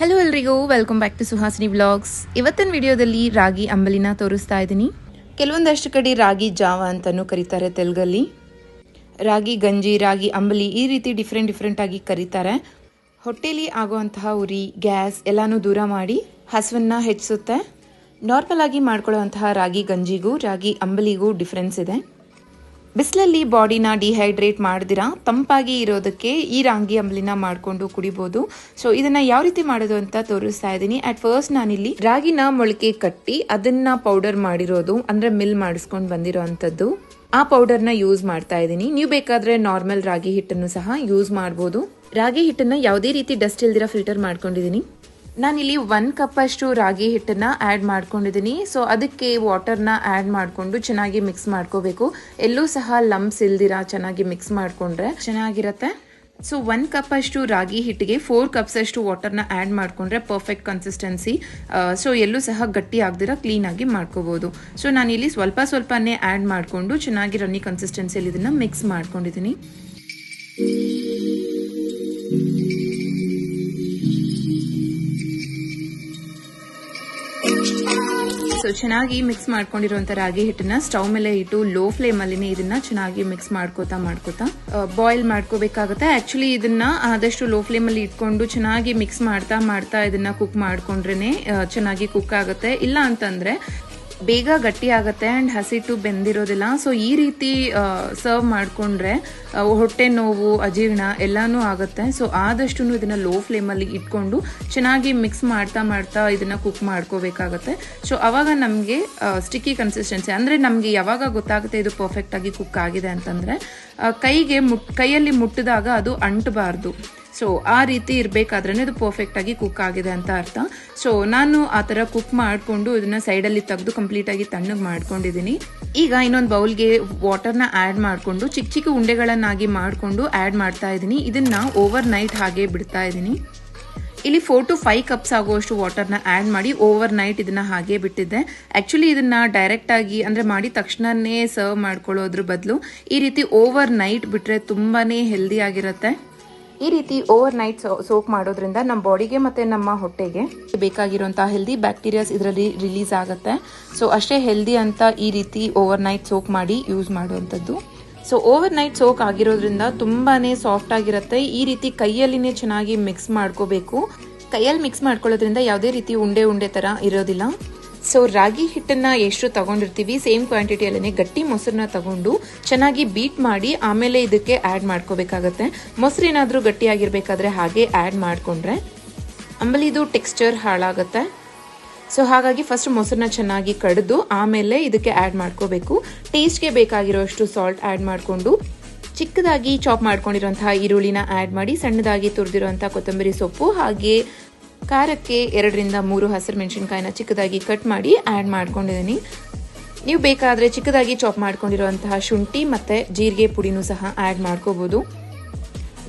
Hello ಎಲ್ರಿಗೂ. Welcome back to Suhasini blogs ಇವತ್ತಿನ ವಿಡಿಯೋದಲ್ಲಿ ರಾಗಿ ಅಂಬಲಿನ ತೋರಿಸ್ತಾ ಇದ್ದೀನಿ. ಕೆಲವೊಂದಷ್ಟು ಕಡೆ ರಾಗಿ ಜಾವ ಅಂತಲೂ ಕರೀತಾರೆ ತೆಲುಗಲ್ಲಿ. ರಾಗಿ ಗಂಜಿ, ರಾಗಿ ಅಂಬಲಿ ಈ ರೀತಿ ಡಿಫ್ರೆಂಟ್ ಡಿಫ್ರೆಂಟ್ ಆಗಿ ಕರೀತಾರೆ. ಹೊಟ್ಟೆಲಿ ಆಗುವಂತಹ ಉರಿ, ಗ್ಯಾಸ್ ಎಲ್ಲಾನು ದೂರ ಮಾಡಿ ಹಸುವನ್ನ ಹೆಚ್ಚಿಸುತ್ತೆ. ನಾರ್ಮಲ್ ಆಗಿ ಮಾಡ್ಕೊಳ್ಳುವಂತಹ ರಾಗಿ ಗಂಜಿಗೂ, ರಾಗಿ ಅಂಬಲಿಗೂ ಡಿಫ್ರೆನ್ಸ್ ಇದೆ. ಬಿಸಿಲಲ್ಲಿ ಬಾಡಿನ ಡಿಹೈಡ್ರೇಟ್ ಮಾಡಿದಿರಾ? ತಂಪಾಗಿ ಇರೋದಕ್ಕೆ ಈ ರಾಗಿ ಅಂಬಲಿನ ಮಾಡಿಕೊಂಡು ಕುಡಿಬೋದು. ಸೊ ಇದನ್ನ ಯಾವ ರೀತಿ ಮಾಡೋದು ಅಂತ ತೋರಿಸ್ತಾ ಇದ್ದೀನಿ. ಅಟ್ ಫಸ್ಟ್ ನಾನಿಲ್ಲಿ ರಾಗಿನ ಮೊಳಕೆ ಕಟ್ಟಿ ಅದನ್ನ ಪೌಡರ್ ಮಾಡಿರೋದು, ಅಂದ್ರೆ ಮಿಲ್ ಮಾಡಿಸ್ಕೊಂಡು ಬಂದಿರೋ ಅಂಥದ್ದು. ಆ ಪೌಡರ್ನ ಯೂಸ್ ಮಾಡ್ತಾ ಇದ್ದೀನಿ. ನೀವು ಬೇಕಾದ್ರೆ ನಾರ್ಮಲ್ ರಾಗಿ ಹಿಟ್ಟನ್ನು ಸಹ ಯೂಸ್ ಮಾಡ್ಬೋದು. ರಾಗಿ ಹಿಟ್ಟನ್ನು ಯಾವುದೇ ರೀತಿ ಡಸ್ಟ್ ಇಲ್ದಿರ ಫಿಲ್ಟರ್ ಮಾಡ್ಕೊಂಡಿದ್ದೀನಿ. ನಾನಿಲ್ಲಿ ಕಪ್ ಅಷ್ಟು ರಾಗಿ ಹಿಟ್ಟನ್ನು ಆ್ಯಡ್ ಮಾಡ್ಕೊಂಡಿದ್ದೀನಿ ಸೊ ಅದಕ್ಕೆ ವಾಟರ್ನ ಆ್ಯಡ್ ಮಾಡಿಕೊಂಡು ಚೆನ್ನಾಗಿ ಮಿಕ್ಸ್ ಮಾಡ್ಕೋಬೇಕು. ಎಲ್ಲೂ ಸಹ ಲಂಬ್ಸ್ ಇಲ್ದಿರ ಚೆನ್ನಾಗಿ ಮಿಕ್ಸ್ ಮಾಡಿಕೊಂಡ್ರೆ ಚೆನ್ನಾಗಿರುತ್ತೆ. ಸೊ ಒನ್ ಕಪ್ ಅಷ್ಟು ರಾಗಿ ಹಿಟ್ಟಿಗೆ ಫೋರ್ ಕಪ್ಸ್ ಅಷ್ಟು ವಾಟರ್ನ ಆ್ಯಡ್ ಮಾಡಿಕೊಂಡ್ರೆ ಪರ್ಫೆಕ್ಟ್ ಕನ್ಸಿಸ್ಟೆನ್ಸಿ ಸೊ ಎಲ್ಲೂ ಸಹ ಗಟ್ಟಿ ಆಗದಿರ ಕ್ಲೀನಾಗಿ ಮಾಡ್ಕೋಬೋದು. ಸೊ ನಾನಿಲ್ಲಿ ಸ್ವಲ್ಪ ಸ್ವಲ್ಪನೇ ಆ್ಯಡ್ ಮಾಡಿಕೊಂಡು ಚೆನ್ನಾಗಿ ರನ್ನಿ ಕನ್ಸಿಸ್ಟೆನ್ಸಿಯಲ್ಲಿ ಇದನ್ನು ಮಿಕ್ಸ್ ಮಾಡ್ಕೊಂಡಿದ್ದೀನಿ ಸೊ ಚೆನ್ನಾಗಿ ಮಿಕ್ಸ್ ಮಾಡ್ಕೊಂಡಿರುವಂತ ರಾಗಿ ಹಿಟ್ಟನ್ನ ಸ್ಟವ್ ಮೇಲೆ ಇಟ್ಟು ಲೋ ಫ್ಲೇಮ್ ಅಲ್ಲಿ ಇದನ್ನ ಚೆನ್ನಾಗಿ ಮಿಕ್ಸ್ ಮಾಡ್ಕೋತಾ ಮಾಡ್ಕೋತಾ ಬಾಯ್ಲ್ ಮಾಡ್ಕೋಬೇಕಾಗುತ್ತೆ. ಆಕ್ಚುಲಿ ಇದನ್ನ ಆದಷ್ಟು ಲೋ ಫ್ಲೇಮ್ ಅಲ್ಲಿ ಇಟ್ಕೊಂಡು ಚೆನ್ನಾಗಿ ಮಿಕ್ಸ್ ಮಾಡ್ತಾ ಮಾಡ್ತಾ ಇದನ್ನ ಕುಕ್ ಮಾಡ್ಕೊಂಡ್ರೇನೆ ಚೆನ್ನಾಗಿ ಕುಕ್ ಆಗುತ್ತೆ. ಇಲ್ಲ ಅಂತಂದ್ರೆ ಬೇಗ ಗಟ್ಟಿ ಆಗುತ್ತೆ ಆ್ಯಂಡ್ ಹಸಿಟ್ಟು ಬೆಂದಿರೋದಿಲ್ಲ. ಸೊ ಈ ರೀತಿ ಸರ್ವ್ ಮಾಡಿಕೊಂಡ್ರೆ ಹೊಟ್ಟೆ ನೋವು, ಅಜೀರ್ಣ ಎಲ್ಲನೂ ಆಗುತ್ತೆ. ಸೊ ಆದಷ್ಟು ಇದನ್ನ ಲೋ ಫ್ಲೇಮಲ್ಲಿ ಇಟ್ಕೊಂಡು ಚೆನ್ನಾಗಿ ಮಿಕ್ಸ್ ಮಾಡ್ತಾ ಮಾಡ್ತಾ ಇದನ್ನ ಕುಕ್ ಮಾಡ್ಕೋಬೇಕಾಗತ್ತೆ. ಸೊ ಅವಾಗ ನಮಗೆ ಸ್ಟಿಕ್ಕಿ ಕನ್ಸಿಸ್ಟೆನ್ಸಿ ಅಂದರೆ ನಮಗೆ ಯಾವಾಗ ಗೊತ್ತಾಗುತ್ತೆ ಇದು ಪರ್ಫೆಕ್ಟ್ ಆಗಿ ಕುಕ್ ಆಗಿದೆ ಅಂತಂದ್ರೆ ಕೈಗೆ ಮುಟ್, ಕೈಯಲ್ಲಿ ಮುಟ್ಟಿದಾಗ ಅದು ಅಂಟಬಾರ್ದು. ಸೊ ಆ ರೀತಿ ಇರಬೇಕಾದ್ರೆ ಇದು ಪರ್ಫೆಕ್ಟ್ ಆಗಿ ಕುಕ್ ಆಗಿದೆ ಅಂತ ಅರ್ಥ. ಸೊ ನಾನು ಆ ಥರ ಕುಕ್ ಮಾಡಿಕೊಂಡು ಇದನ್ನ ಸೈಡಲ್ಲಿ ತೆಗೆದು ಕಂಪ್ಲೀಟ್ ಆಗಿ ತಣ್ಣಗೆ ಮಾಡ್ಕೊಂಡಿದ್ದೀನಿ ಈಗ ಇನ್ನೊಂದು ಬೌಲ್ಗೆ ವಾಟರ್ನ ಆ್ಯಡ್ ಮಾಡಿಕೊಂಡು ಚಿಕ್ಕ ಚಿಕ್ಕ ಉಂಡೆಗಳನ್ನಾಗಿ ಮಾಡಿಕೊಂಡು ಆ್ಯಡ್ ಮಾಡ್ತಾ ಇದ್ದೀನಿ ಇದನ್ನ ಓವರ್ ನೈಟ್ ಹಾಗೆ ಬಿಡ್ತಾ ಇದ್ದೀನಿ ಇಲ್ಲಿ ಫೋರ್ ಟು ಫೈವ್ ಕಪ್ಸ್ ಆಗುವಷ್ಟು ವಾಟರ್ನ ಆ್ಯಡ್ ಮಾಡಿ ಓವರ್ ನೈಟ್ ಇದನ್ನ ಹಾಗೆ ಬಿಟ್ಟಿದ್ದೆ. ಆ್ಯಕ್ಚುಲಿ ಇದನ್ನ ಡೈರೆಕ್ಟ್ ಆಗಿ ಅಂದ್ರೆ ಮಾಡಿದ ತಕ್ಷಣನೇ ಸರ್ವ್ ಮಾಡ್ಕೊಳ್ಳೋದ್ರ ಬದಲು ಈ ರೀತಿ ಓವರ್ ನೈಟ್ ಬಿಟ್ರೆ ತುಂಬಾನೇ ಹೆಲ್ದಿ ಆಗಿರುತ್ತೆ. ಈ ರೀತಿ ಓವರ್ ನೈಟ್ ಸೋಕ್ ಮಾಡೋದ್ರಿಂದ ನಮ್ಮ ಬಾಡಿಗೆ ಮತ್ತೆ ನಮ್ಮ ಹೊಟ್ಟೆಗೆ ಬೇಕಾಗಿರುವಂತಹ ಹೆಲ್ದಿ ಬ್ಯಾಕ್ಟೀರಿಯಾಸ್ ಇದರಲ್ಲಿ ರಿಲೀಸ್ ಆಗುತ್ತೆ. ಸೊ ಅಷ್ಟೇ ಹೆಲ್ದಿ ಅಂತ ಈ ರೀತಿ ಓವರ್ ನೈಟ್ ಸೋಕ್ ಮಾಡಿ ಯೂಸ್ ಮಾಡುವಂಥದ್ದು. ಸೊ ಓವರ್ ನೈಟ್ ಸೋಕ್ ಆಗಿರೋದ್ರಿಂದ ತುಂಬಾನೇ ಸಾಫ್ಟ್ ಆಗಿರುತ್ತೆ. ಈ ರೀತಿ ಕೈಯಲ್ಲಿನೇ ಚೆನ್ನಾಗಿ ಮಿಕ್ಸ್ ಮಾಡ್ಕೋಬೇಕು. ಕೈಯಲ್ಲಿ ಮಿಕ್ಸ್ ಮಾಡ್ಕೊಳ್ಳೋದ್ರಿಂದ ಯಾವುದೇ ರೀತಿ ಉಂಡೆ ಉಂಡೆ ತರ ಇರೋದಿಲ್ಲ. ಸೊ ರಾಗಿ ಹಿಟ್ಟನ್ನ ಎಷ್ಟು ತಗೊಂಡಿರ್ತೀವಿ ಸೇಮ್ ಕ್ವಾಂಟಿಟಿಯಲ್ಲೇ ಗಟ್ಟಿ ಮೊಸರನ್ನ ತಗೊಂಡು ಚೆನ್ನಾಗಿ ಬೀಟ್ ಮಾಡಿ ಆಮೇಲೆ ಇದಕ್ಕೆ ಆ್ಯಡ್ ಮಾಡ್ಕೋಬೇಕಾಗತ್ತೆ. ಮೊಸರು ಗಟ್ಟಿಯಾಗಿರ್ಬೇಕಾದ್ರೆ ಹಾಗೆ ಆ್ಯಡ್ ಮಾಡಿಕೊಂಡ್ರೆ ಇದು ಟೆಕ್ಸ್ಚರ್ ಹಾಳಾಗುತ್ತೆ. ಸೊ ಹಾಗಾಗಿ ಫಸ್ಟ್ ಮೊಸರನ್ನ ಚೆನ್ನಾಗಿ ಕಡಿದು ಆಮೇಲೆ ಇದಕ್ಕೆ ಆ್ಯಡ್ ಮಾಡ್ಕೋಬೇಕು. ಟೇಸ್ಟ್ಗೆ ಬೇಕಾಗಿರೋಷ್ಟು ಸಾಲ್ಟ್ ಆ್ಯಡ್ ಮಾಡಿಕೊಂಡು ಚಿಕ್ಕದಾಗಿ ಚಾಪ್ ಮಾಡ್ಕೊಂಡಿರುವಂತಹ ಈರುಳ್ಳಿನ ಆ್ಯಡ್ ಮಾಡಿ ಸಣ್ಣದಾಗಿ ತುರಿದಿರುವಂತಹ ಕೊತ್ತಂಬರಿ ಸೊಪ್ಪು ಹಾಗೆ ಖಾರಕ್ಕೆ ಎರಡರಿಂದ ಮೂರು ಹಸಿರು ಮೆಣಸಿನ್ಕಾಯಿನ ಚಿಕ್ಕದಾಗಿ ಕಟ್ ಮಾಡಿ ಆ್ಯಡ್ ಮಾಡ್ಕೊಂಡಿದ್ದೀನಿ. ನೀವು ಬೇಕಾದರೆ ಚಿಕ್ಕದಾಗಿ ಚಾಪ್ ಮಾಡ್ಕೊಂಡಿರುವಂತಹ ಶುಂಠಿ ಮತ್ತು ಜೀರಿಗೆ ಪುಡಿನೂ ಸಹ ಆ್ಯಡ್ ಮಾಡ್ಕೋಬೋದು.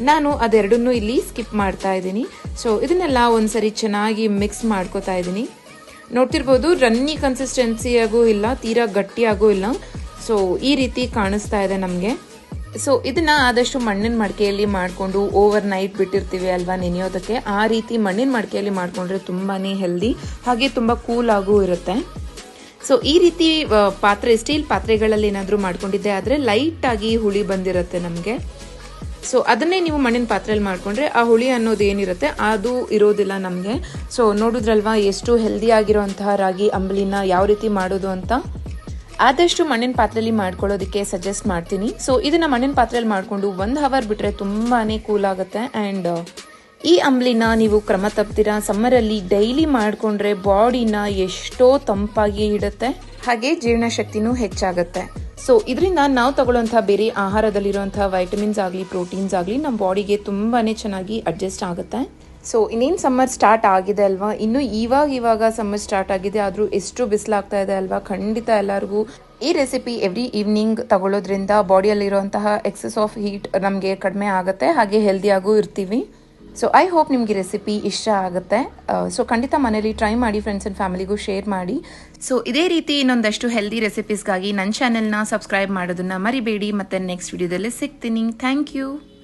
ನಾನು ಅದೆರಡನ್ನೂ ಇಲ್ಲಿ ಸ್ಕಿಪ್ ಮಾಡ್ತಾ ಇದ್ದೀನಿ. ಸೊ ಇದನ್ನೆಲ್ಲ ಒಂದ್ಸರಿ ಚೆನ್ನಾಗಿ ಮಿಕ್ಸ್ ಮಾಡ್ಕೋತಾ ಇದ್ದೀನಿ. ನೋಡ್ತಿರ್ಬೋದು ರನ್ನಿ ಕನ್ಸಿಸ್ಟೆನ್ಸಿಯಾಗೂ ಇಲ್ಲ, ತೀರಾ ಗಟ್ಟಿಯಾಗೂ ಇಲ್ಲ. ಸೊ ಈ ರೀತಿ ಕಾಣಿಸ್ತಾ ಇದೆ ನಮಗೆ. ಸೊ ಇದನ್ನ ಆದಷ್ಟು ಮಣ್ಣಿನ ಮಡಿಕೆಯಲ್ಲಿ ಮಾಡಿಕೊಂಡು ಓವರ್ ನೈಟ್ ಬಿಟ್ಟಿರ್ತೀವಿ ಅಲ್ವಾ ನೆನೆಯೋದಕ್ಕೆ? ಆ ರೀತಿ ಮಣ್ಣಿನ ಮಡಿಕೆಯಲ್ಲಿ ಮಾಡಿಕೊಂಡ್ರೆ ತುಂಬಾನೇ ಹೆಲ್ದಿ ಹಾಗೆ ತುಂಬ ಕೂಲ್ ಆಗೂ ಇರುತ್ತೆ. ಸೊ ಈ ರೀತಿ ಪಾತ್ರೆ ಸ್ಟೀಲ್ ಪಾತ್ರೆಗಳಲ್ಲಿ ಏನಾದರೂ ಮಾಡ್ಕೊಂಡಿದ್ದೆ ಆದರೆ ಆಗಿ ಹುಳಿ ಬಂದಿರುತ್ತೆ ನಮಗೆ. ಸೊ ಅದನ್ನೇ ನೀವು ಮಣ್ಣಿನ ಪಾತ್ರೆಯಲ್ಲಿ ಮಾಡಿಕೊಂಡ್ರೆ ಆ ಹುಳಿ ಅನ್ನೋದು ಏನಿರುತ್ತೆ, ಅದು ಇರೋದಿಲ್ಲ ನಮಗೆ. ಸೊ ನೋಡಿದ್ರಲ್ವಾ, ಎಷ್ಟು ಹೆಲ್ದಿ ಆಗಿರೋಂತಹ ರಾಗಿ, ಅಂಬಲಿನ ಯಾವ ರೀತಿ ಮಾಡೋದು ಅಂತ? ಆದಷ್ಟು ಮಣ್ಣಿನ ಪಾತ್ರೆಯಲ್ಲಿ ಮಾಡ್ಕೊಳ್ಳೋದಕ್ಕೆ ಸಜೆಸ್ಟ್ ಮಾಡ್ತೀನಿ. ಸೊ ಇದನ್ನ ಮಣ್ಣಿನ ಪಾತ್ರೆಯಲ್ಲಿ ಮಾಡಿಕೊಂಡು ಒಂದು ಹವರ್ ಬಿಟ್ಟರೆ ತುಂಬಾನೇ ಕೂಲ್ ಆಗುತ್ತೆ. ಆ್ಯಂಡ್ ಈ ಅಂಬ್ಲಿನ ನೀವು ಕ್ರಮ ತಪ್ತೀರಾ? ಸಮ್ಮರಲ್ಲಿ ಡೈಲಿ ಮಾಡಿಕೊಂಡ್ರೆ ಬಾಡಿನ ಎಷ್ಟೋ ತಂಪಾಗಿ ಇಡುತ್ತೆ. ಹಾಗೆ ಜೀರ್ಣಶಕ್ತಿನೂ ಹೆಚ್ಚಾಗುತ್ತೆ. ಸೊ ಇದರಿಂದ ನಾವು ತಗೊಳ್ಳೋಂಥ ಬೇರೆ ಆಹಾರದಲ್ಲಿರುವಂಥ ವೈಟಮಿನ್ಸ್ ಆಗಲಿ ಪ್ರೋಟೀನ್ಸ್ ಆಗಲಿ ನಮ್ಮ ಬಾಡಿಗೆ ತುಂಬಾ ಚೆನ್ನಾಗಿ ಅಡ್ಜಸ್ಟ್ ಆಗುತ್ತೆ. ಸೊ ಇನ್ನೇನು ಸಮ್ಮರ್ ಸ್ಟಾರ್ಟ್ ಆಗಿದೆ ಅಲ್ವಾ? ಇನ್ನು ಇವಾಗ ಇವಾಗ ಸಮ್ಮರ್ ಸ್ಟಾರ್ಟ್ ಆಗಿದೆ. ಆದರೂ ಎಷ್ಟು ಬಿಸಿಲಾಗ್ತಾ ಇದೆ ಅಲ್ವಾ? ಖಂಡಿತ ಎಲ್ಲರಿಗೂ ಈ ರೆಸಿಪಿ ಎವ್ರಿ ಈವ್ನಿಂಗ್ ತಗೊಳ್ಳೋದ್ರಿಂದ ಬಾಡಿಯಲ್ಲಿರುವಂತಹ ಎಕ್ಸಸ್ ಆಫ್ ಹೀಟ್ ನಮಗೆ ಕಡಿಮೆ ಆಗುತ್ತೆ. ಹಾಗೆ ಹೆಲ್ದಿಯಾಗೂ ಇರ್ತೀವಿ. ಸೊ ಐ ಹೋಪ್ ನಿಮಗೆ ರೆಸಿಪಿ ಇಷ್ಟ ಆಗುತ್ತೆ. ಸೊ ಖಂಡಿತ ಮನೇಲಿ ಟ್ರೈ ಮಾಡಿ ಫ್ರೆಂಡ್ಸ್ ಆ್ಯಂಡ್ ಫ್ಯಾಮಿಲಿಗೂ ಶೇರ್ ಮಾಡಿ. ಸೊ ಇದೇ ರೀತಿ ಇನ್ನೊಂದಷ್ಟು ಹೆಲ್ದಿ ರೆಸಿಪೀಸ್ಗಾಗಿ ನನ್ನ ಚಾನೆಲ್ನ ಸಬ್ಸ್ಕ್ರೈಬ್ ಮಾಡೋದನ್ನ ಮರಿಬೇಡಿ. ಮತ್ತೆ ನೆಕ್ಸ್ಟ್ ವಿಡಿಯೋದಲ್ಲಿ ಸಿಗ್ತೀನಿ. Thank you